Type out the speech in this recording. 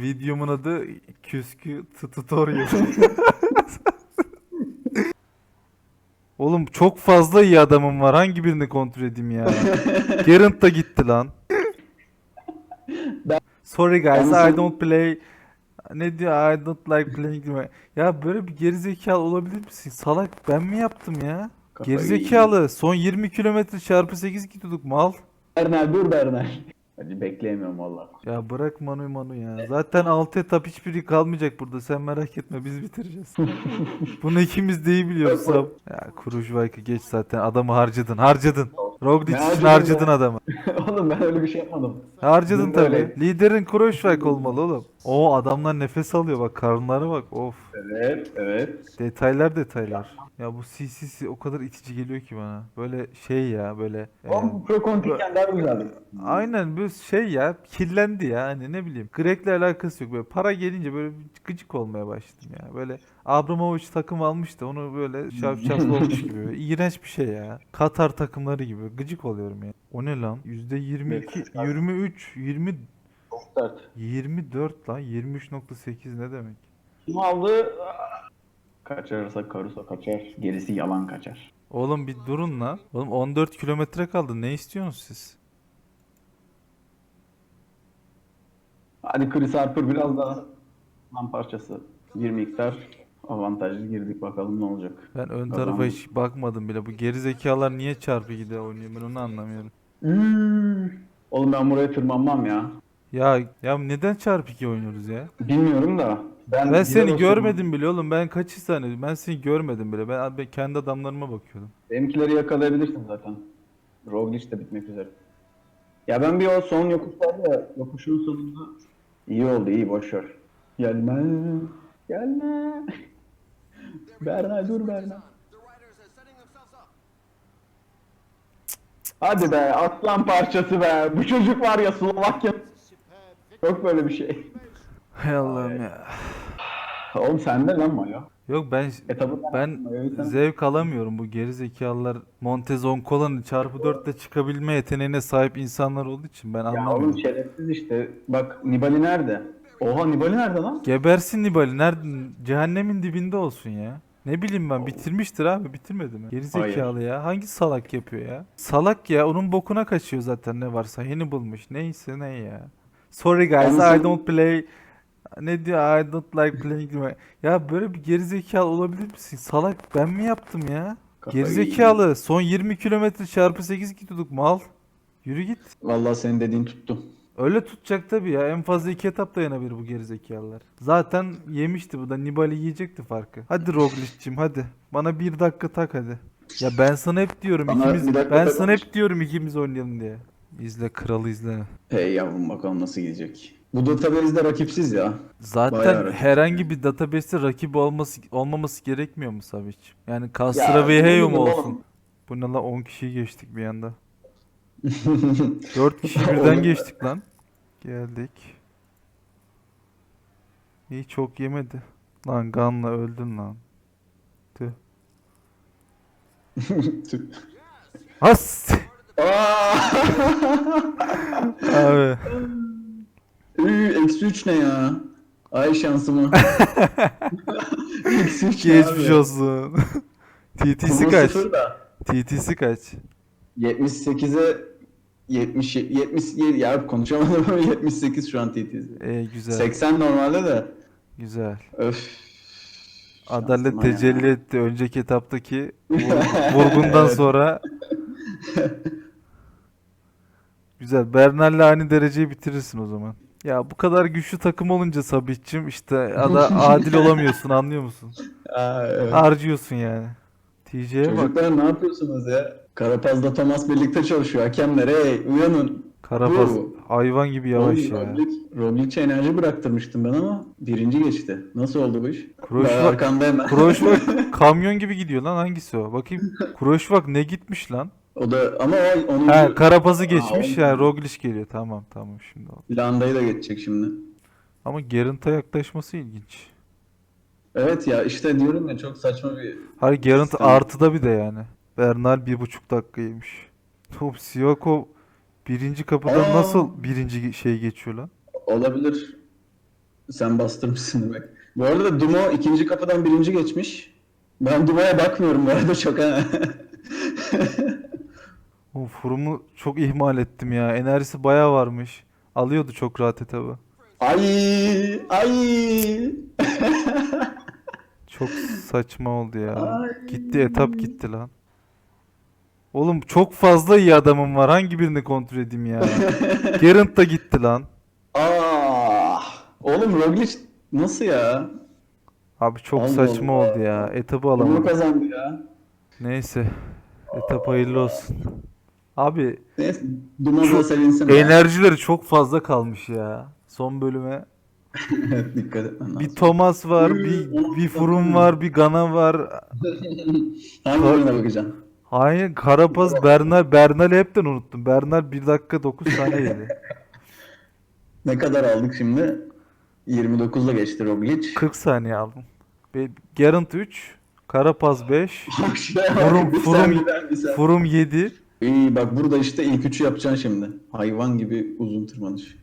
Videomun adı Küskü Tutorial. Oğlum çok fazla iyi adamım var. Hangi birini kontrol edeyim ya? Geralt da gitti lan. Ben- Sorry guys, I don't play. Ne diyor? I don't like playing. Ya böyle bir gerizekalı olabilir misin? Salak ben mi yaptım ya? Kafayı Gerizekalı. Son 20 kilometre çarpı 8 gidiyorduk mal. Bernal dur Bernal. Hadi bekleyemiyorum valla. Ya bırak Manu Manu ya. Zaten 6 etap hiçbiri kalmayacak burada. Sen merak etme biz bitireceğiz. Bunu ikimiz de iyi biliyoruz abi. Ya Kurujvayka geç zaten. Adamı harcadın. Harcadın. Roglic için harcadın ya? adamı. Oğlum ben öyle bir şey yapmadım. Harcadın tabii. öyle. Liderin Kurujvayka olmalı oğlum. O adamlar nefes alıyor bak. Karınları bak. Of. Evet, evet. Detaylar detaylar. Ya bu CCC o kadar itici geliyor ki bana. Böyle şey ya böyle. e, Oğlum bu pro kontinken daha güzeldi. Aynen bu şey ya kirlendi ya hani ne bileyim Grek'le alakası yok böyle para gelince böyle gıcık olmaya başladım ya böyle Abramovich takım almıştı onu böyle şapşaplı olmuş gibi böyle. iğrenç bir şey ya Katar takımları gibi gıcık oluyorum ya o ne lan %22 23 20 Çok sert. 24 lan 23.8 ne demek Kim aldı? Kaçarsa Caruso kaçar. Gerisi yalan kaçar. Oğlum bir durun lan oğlum 14 kilometre kaldı ne istiyorsunuz siz Hadi Chris Harper biraz daha lan parçası. Bir miktar avantajlı girdik bakalım ne olacak. Ben ön tarafa hiç bakmadım bile bu geri zekalar niye çarpı gide oynuyor ben onu anlamıyorum Hmm. Oğlum ben buraya tırmanmam ya. Ya ya neden çarpı 2 oynuyoruz ya? Bilmiyorum da. Ben, Ben seni görmedim bile oğlum. Ben kaç saniye? Ben seni görmedim bile. Ben, ben kendi adamlarıma bakıyordum. Benimkileri yakalayabilirsin zaten. Roglic de bitmek üzere. Ya ben bir o son yokuş var ya, yokuşun sonunda iyi oldu, iyi boş ver. Gelme, gelme. Berna dur Berna. Hadi be aslan parçası be. Bu çocuk var ya Slovakya. Yok böyle bir şey. Hay Allah'ım ya. Oğlum sende lan Maya. Yok ben Etabı ben Maya'yı sen- zevk alamıyorum bu geri zekalılar Montezon Cola'nın çarpı 4'te çıkabilme yeteneğine sahip insanlar olduğu için ben Ya oğlum anlamıyorum. şerefsiz işte. Bak Nibali nerede? Oha Nibali nerede lan? Gebersin Nibali. Nerede? Cehennemin dibinde olsun ya. Ne bileyim ben bitirmiştir abi bitirmedi mi? Geri zekalı ya. Hangi salak yapıyor ya? Salak ya onun bokuna kaçıyor zaten ne varsa. Yeni bulmuş. Neyse ne ya. Sorry guys I don't play ne diyor I don't like playing Ya böyle bir gerizekalı olabilir misin? Salak ben mi yaptım ya? Kafayı Gerizekalı son 20 kilometre çarpı 8 gidiyorduk mal. Yürü git. Vallahi senin dediğin tuttu. Öyle tutacak tabii ya. En fazla iki etap dayanabilir bu gerizekalılar. Zaten yemişti bu da. Nibali yiyecekti farkı. Hadi Roglic'cim hadi. Bana bir dakika tak hadi. Ya ben sana hep diyorum Bana ikimiz dakika ben tak sana olmuş. hep diyorum ikimiz oynayalım diye. İzle kralı izle. Hey yavrum bakalım nasıl gidecek. Bu database'de rakipsiz ya. Zaten rakip. herhangi bir database'te rakip olması olmaması gerekmiyor mu Savic? Yani Ya, mu bileyim olsun? oğlum. Bu ne lan 10 kişiyi geçtik bir anda. 4 kişi birden geçtik lan. Geldik. İyi çok yemedi. Lan Ganla öldün lan. Tüh. Has! Abi. Üy, Eksi 3 ne ya? Ay şansımı. Eksi 3 Geçmiş olsun. TT'si kaç? TT'si kaç? 78'e 70 77 ya konuşamadım ama 78 şu an TT'si. Ee, güzel. 80 normalde de. Güzel. Öf. Adalet Şansıma ya. tecelli etti önceki etaptaki vur- vurgundan Evet. sonra. Güzel. Bernal'le aynı dereceyi bitirirsin o zaman. Ya bu kadar güçlü takım olunca Sabih'cim işte ada adil olamıyorsun anlıyor musun? Aa, evet. Harcıyorsun yani. TJ'ye bak. Çocuklar ne yapıyorsunuz ya? Karapaz'da Thomas birlikte çalışıyor. Hakemler hey uyanın. Karapaz Bu. hayvan gibi yavaş Oğlum, ya. Roglic- Roglic'e enerji bıraktırmıştım ben ama birinci geçti. Nasıl oldu bu iş? Kroşvak- Ben arkandayım. Kroşvak kamyon gibi gidiyor lan hangisi o? Bakayım. Kroşvak ne gitmiş lan? O da ama o onun He Karapaz'ı geçmiş ya Roglic geliyor. Tamam tamam şimdi oldu. Landa'yı da geçecek şimdi. Ama Gerant'a yaklaşması ilginç. Evet ya işte diyorum ya çok saçma bir Hayır Gerant Sistem. artıda bir de yani. Bernal bir buçuk dakikaymış. Top Sivakov birinci kapıdan Aa. nasıl birinci şey geçiyor lan? olabilir. Sen bastırmışsın demek. Bu arada Dumo ikinci kapıdan birinci geçmiş. Ben Dumo'ya bakmıyorum bu arada çok ha. O Furum'u çok ihmal ettim ya. Enerjisi bayağı varmış. Alıyordu çok rahat etabı. ay ay. Çok saçma oldu ya. Ay. Gitti etap gitti lan. Oğlum çok fazla iyi adamım var. Hangi birini kontrol edeyim ya? Geralt da gitti lan. Ah. Oğlum Roglic nasıl ya? Abi çok Allah saçma Allah. oldu ya. Etabı alamadım. kazandı ya. Neyse. Etap hayırlı olsun. Abi Neyse Çok sevinsin. enerjileri çok fazla kalmış ya. Son bölüme. Evet, Dikkat etmen lazım. Bir Thomas var, Hmm, bir onu bir bakıyorum. var, bir Gana var. Hangi birine bakacağım? Hayır, Karapaz, Bernal, Bernal'i hepten unuttum. Bernal 1 dakika 9 saniye yedi. Ne kadar aldık şimdi? 29'la geçti Roglic. 40 saniye aldım. Be- Geralt 3, Karapaz 5, Bak şuraya bak, Furum- bir sen Furum- bir ben bir sen. Froome 7. İyi bak burada işte ilk üçü yapacaksın şimdi. Hayvan gibi uzun tırmanış.